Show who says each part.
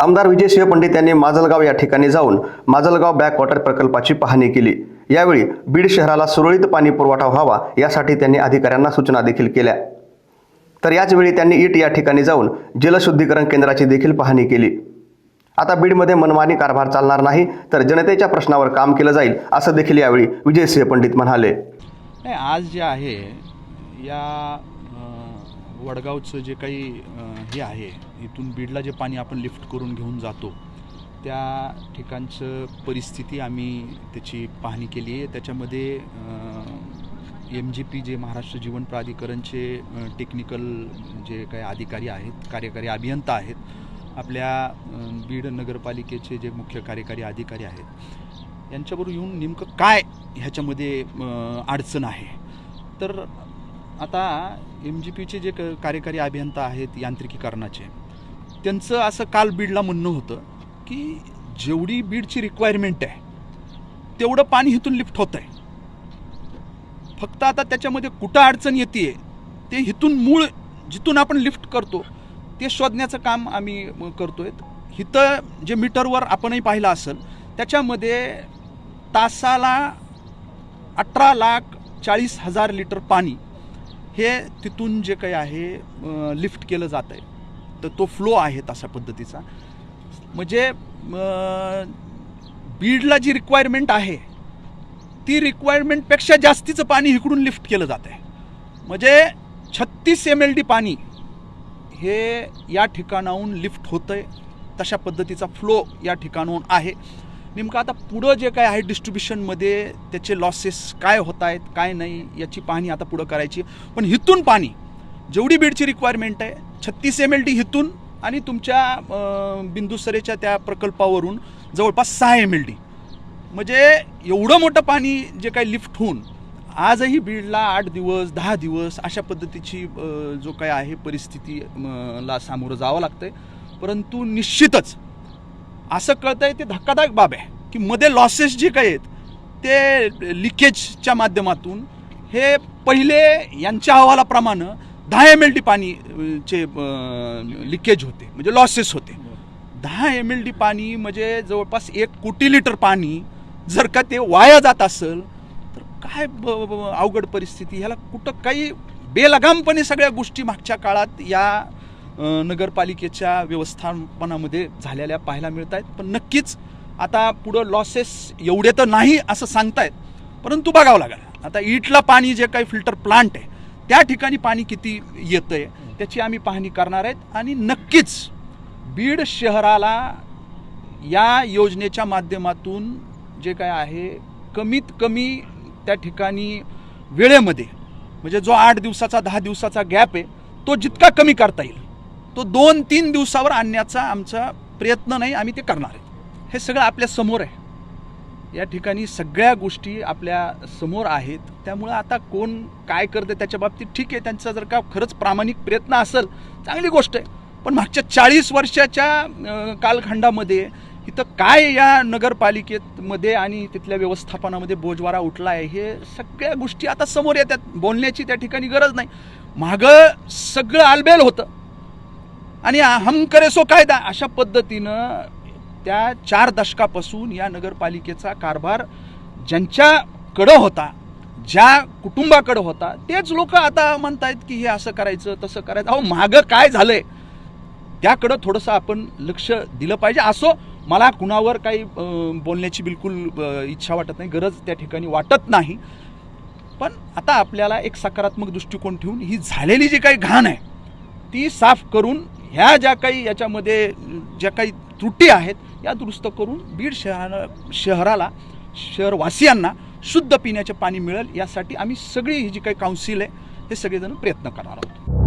Speaker 1: आमदार विजयसिंह पंडित यांनी माजलगाव या ठिकाणी जाऊन माजलगाव बॅकवॉटर प्रकल्पाची पाहणी केली. यावेळी बीड शहराला सुरळीत पाणी पुरवठा व्हावा यासाठी त्यांनी अधिकाऱ्यांना सूचना देखील केल्या. तर याचवेळी त्यांनी ईट या ठिकाणी जाऊन जलशुद्धीकरण केंद्राची देखील पाहणी केली. आता बीडमध्ये मनमानी कारभार चालणार नाही तर जनतेच्या प्रश्नावर काम केलं जाईल असं देखील यावेळी विजयसिंह पंडित म्हणाले.
Speaker 2: आज जे आहे या वडगावचं जे काही हे आहे इथून बीडला जे पाणी आपण लिफ्ट करून घेऊन जातो त्या ठिकाणचं परिस्थिती आम्ही त्याची पाहणी केली आहे. त्याच्यामध्ये एम जी पी जे महाराष्ट्र जीवन प्राधिकरणचे टेक्निकल जे काही अधिकारी आहेत कार्यकारी अभियंता आहेत आपल्या बीड नगरपालिकेचे जे मुख्य कार्यकारी अधिकारी आहेत यांच्याबरोबर येऊन नेमकं काय ह्याच्यामध्ये अडचण आहे? तर आता एम जी पीचे जे क- कार्यकारी अभियंता आहेत यांत्रिकीकरणाचे त्यांचं असं काल बीडला म्हणणं होतं की जेवढी बीडची रिक्वायरमेंट आहे तेवढं पाणी इथून लिफ्ट होतं आहे फक्त आता त्याच्यामध्ये कुठं अडचण येते ते इथून मूळ जिथून आपण लिफ्ट करतो ते शोधण्याचं काम आम्ही करतो करतोय. इथं जे मीटरवर आपणही पाहिलं असेल त्याच्यामध्ये तासाला अठरा लाख चाळीस हजार लिटर पाणी हे तिथून जे काही आहे लिफ्ट केलं जात आहे. तर तो फ्लो आहे तशा पद्धतीचा. म्हणजे बीडला जी रिक्वायरमेंट आहे ती रिक्वायरमेंटपेक्षा जास्तीचं पाणी इकडून लिफ्ट केलं जात आहे. म्हणजे छत्तीस एम एल डी पाणी हे या ठिकाणाहून लिफ्ट होतं आहे तशा पद्धतीचा फ्लो या ठिकाणाहून आहे. नेमकं आता पुढं जे काय आहे डिस्ट्रीब्युशनमध्ये त्याचे लॉसेस काय होत आहेत काय नाही याची पाहणी आता पुढं करायची. पण हिथून पाणी जेवढी बीडची रिक्वायरमेंट आहे छत्तीस एम एल डी हिथून आणि तुमच्या बिंदुसरेच्या त्या प्रकल्पावरून जवळपास सहा एम एल डी म्हणजे एवढं मोठं पाणी जे काही लिफ्ट होऊन आजही बीडला आठ दिवस दहा दिवस अशा पद्धतीची जो काय आहे परिस्थिती ला सामोरं जावं लागतंय. परंतु निश्चितच असं कळतं आहे ते धक्कादायक बाब आहे की मध्ये लॉसेस जे काही आहेत ते लिकेजच्या माध्यमातून हे पहिले यांच्या अहवालाप्रमाणे दहा एम एल डी पाणी चे लिकेज होते म्हणजे लॉसेस होते. दहा एम एल डी पाणी म्हणजे जवळपास एक कोटी लिटर पाणी जर का ते वाया जात असेल तर काय ब- अवघड परिस्थिती. ह्याला कुठं काही बेलगामपणे सगळ्या गोष्टी मागच्या काळात या नगरपालिकेच्या व्यवस्थापनामध्ये झालेल्या पाहायला मिळत आहेत पण नक्कीच आता पुढं लॉसेस एवढे तर नाही असं सांगतायत. परंतु बघावं लागेल. आता ईटला पाणी जे काही फिल्टर प्लांट आहे त्या ठिकाणी पाणी किती येतं आहे त्याची आम्ही पाहणी करणार आहेत. आणि नक्कीच बीड शहराला या योजनेच्या माध्यमातून जे काय आहे कमीत कमी त्या ठिकाणी वेळेमध्ये म्हणजे जो आठ दिवसाचा दहा दिवसाचा गॅप आहे तो जितका कमी करता येईल. तो दोन तीन दिवसावर आणण्याचा आमचा प्रयत्न नाही आम्ही ते करणार आहे. हे सगळं आपल्यासमोर आहे. या ठिकाणी सगळ्या गोष्टी आपल्यासमोर आहेत. त्यामुळं आता कोण काय करते त्याच्या बाबतीत ठीक आहे. त्यांचा जर का खरंच प्रामाणिक प्रयत्न असेल चांगली गोष्ट आहे. पण मागच्या चाळीस वर्षाच्या कालखंडामध्ये इथं काय या नगरपालिकेमध्ये आणि तिथल्या व्यवस्थापनामध्ये बोजवारा उठला आहे हे सगळ्या गोष्टी आता समोर येतात. बोलण्याची त्या ठिकाणी गरज नाही. मागं सगळं आलबेल होतं. आणि हम करेसो कायदा अशा पद्धतीनं त्या चार दशकापासून या नगरपालिकेचा कारभार ज्यांच्याकडं होता ज्या कुटुंबाकडं होता तेच लोक आता म्हणतायत की हे असं करायचं तसं करायचं. अहो मागं काय झालंय? त्याकडं थोडंसं आपण लक्ष दिलं पाहिजे. असो मला कुणावर काही बोलण्याची बिलकुल इच्छा वाटत नाही गरज त्या ठिकाणी वाटत नाही. पण आता आपल्याला एक सकारात्मक दृष्टिकोन ठेवून ही झालेली जी काही घाण आहे ती साफ करून ह्या ज्या काही याच्यामध्ये ज्या काही त्रुटी आहेत या दुरुस्त करून बीड शहरा शहराला शहरवासियांना शुद्ध पिण्याचे पाणी मिळेल यासाठी आम्ही सगळी ही जी काही काउन्सिल आहे हे सगळेजण प्रयत्न करणार आहोत.